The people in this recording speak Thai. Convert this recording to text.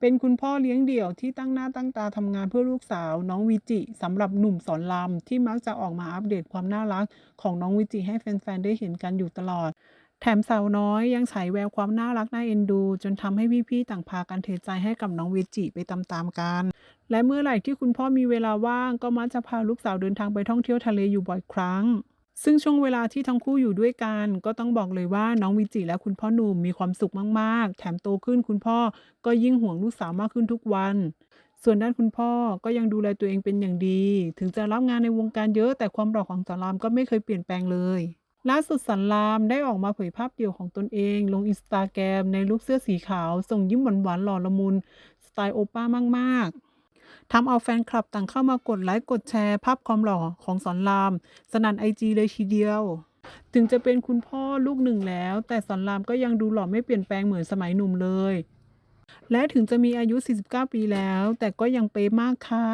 เป็นคุณพ่อเลี้ยงเดี่ยวที่ตั้งหน้าตั้งตาทำงานเพื่อลูกสาว น้องวิจิสำหรับหนุ่มสอนรามที่มักจะออกมาอัปเดตความน่ารัก ของน้องวิจิให้แฟนๆได้เห็นกันอยู่ตลอด แถมสาวน้อยยังฉายแววความน่ารักน่าเอ็นดู จนทำให้พี่ๆต่างพากันเทใจให้กับน้องวิจิไปตามๆกัน และเมื่อไหร่ที่คุณพ่อมีเวลาว่างก็มักจะพาลูกสาวเดินทางไปท่องเที่ยวทะเลอยู่บ่อยครั้ง ซึ่งช่วงเวลาที่ทั้งคู่อยู่ด้วยกัน ก็ต้องบอกเลยว่าน้องวิจิและคุณพ่อหนุ่มมีความสุขมาก ๆ แถมโตขึ้นคุณพ่อก็ยิ่งห่วงลูกสาวมากขึ้นทุกวัน ส่วนด้านคุณพ่อก็ยังดูแลตัวเองเป็นอย่างดี ถึงจะรับงานในวงการเยอะแต่ความหล่อของสอนรามก็ไม่เคยเปลี่ยนแปลงเลยล่าสุดสอนรามได้ออกมาเผยภาพเดี่ยวของตนเอง ลงอินสตาแกรมในลุคเสื้อสีขาว ส่งยิ้มหวานๆหล่อละมุน สไตล์โอป้ามากๆ ทำเอาแฟนคลับต่างเข้ามากดไลค์กดแชร์ ภาพความหล่อของสอนราม สนั่นไอจีเลยทีเดียว ถึงจะเป็นคุณพ่อลูกหนึ่งแล้ว แต่สอนรามก็ยังดูหล่อไม่เปลี่ยนแปลงเหมือนสมัยหนุ่มเลย และถึงจะมีอายุ 49 ปีแล้ว แต่ก็ยังเป๊ะมากค่ะ